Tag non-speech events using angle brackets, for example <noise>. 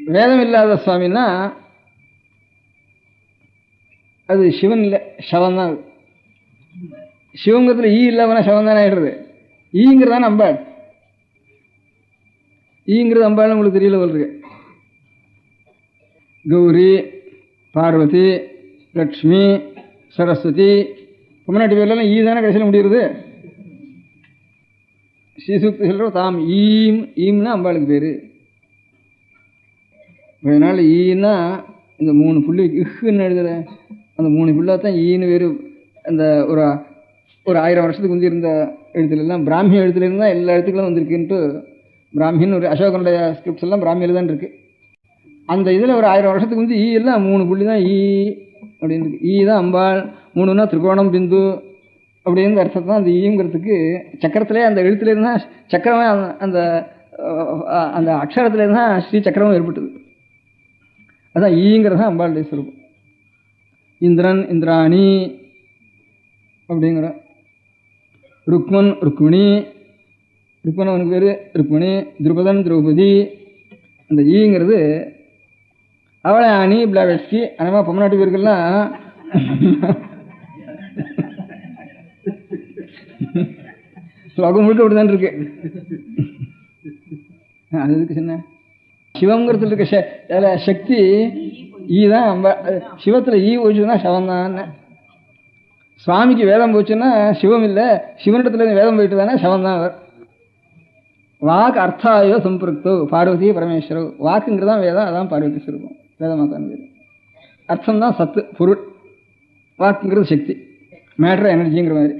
வேதம் இல்லாத சுவாமின்னா அது சிவன் இல்லை சவன் தான் அது ஈ இல்லாமனா சவன் தானே ஆயிடுறது. ஈங்கிறதான அம்பாள் ஈங்கிறது அம்பாள் உங்களுக்கு தெரியல வருது கௌரி பார்வதி லக்ஷ்மி சரஸ்வதி தமிழ்நாட்டு பேர்லாம் ஈ தானே கடைசியில் முடிகிறது ஸ்ரீசூக்தி சொல்கிற தாம் ஈம் ஈம்னா அம்பாளுக்கு பேர். அதனால் ஈனா இந்த மூணு புள்ளி இஹ்ன்னு எழுதுற அந்த மூணு புள்ளாக தான் ஈன்னு வேறு அந்த ஒரு ஒரு ஆயிரம் வருஷத்துக்கு முந்தி இருந்த எழுத்துலலாம் பிராமி எழுத்துலேருந்து தான் எல்லா எழுத்துக்களும் வந்திருக்குன்ட்டு பிராமின்னு ஒரு அசோகனுடைய ஸ்கிரிப்ட்ஸ் எல்லாம் பிராமியில் தான் இருக்குது அந்த இதில் ஒரு ஆயிரம் வருஷத்துக்கு முந்தி ஈ எல்லாம் மூணு புள்ளி தான் ஈ அப்படின்னு இருக்கு. ஈ தான் அம்பாள் மூணுன்னா திரிகோணம் பிந்து அப்படிங்கிற அர்த்தத்தை தான் அந்த ஈங்கிறதுக்கு சக்கரத்திலே அந்த எழுத்துலேருந்து தான் சக்கரமே அந்த- அந்த அந்த அக்ஷரத்துலேருந்து தான் ஸ்ரீ சக்கரமும் ஏற்பட்டது. அதான் ஈங்கிறது தான் அம்பாளுடைய சுரூபம் இந்திரன் இந்திராணி அப்படிங்கிற. ருக்மன் ருக்மிணி. ருக்மன் அவனுக்கு பேர் ருக்மிணி திரௌபதன் திரௌபதி. அந்த ஈங்கிறது அவளை அணி பிளாவெட்ஸ்கி அந்த மாதிரி பொம்மநாட்டு பேருக்கெல்லாம் ஸ்லோகம் <laughs> முழுக்க அப்படிதான் இருக்கு. அது எதுக்கு சின்ன? சிவங்கிறதுல இருக்க சக்தி ஈ தான் அம்ப சிவத்தில் ஈ போச்சுன்னா சவம் தான். சுவாமிக்கு வேதம் போச்சுன்னா சிவம் இல்லை சிவனிடத்துல வேதம் போயிட்டு தானே சவம் தான். அவர் வாக்கு அர்த்தாயோ சம்பிருக்தோ பார்வதி பரமேஸ்வரோ. வாக்குங்கிறது தான் வேதம் அதான் பார்வதி சுரூபம் வேதமாதான் பேர். அர்த்தம் தான் சத்து பொருள். வாக்குங்கிறது சக்தி. மேட்ரு எனர்ஜிங்கிற மாதிரி.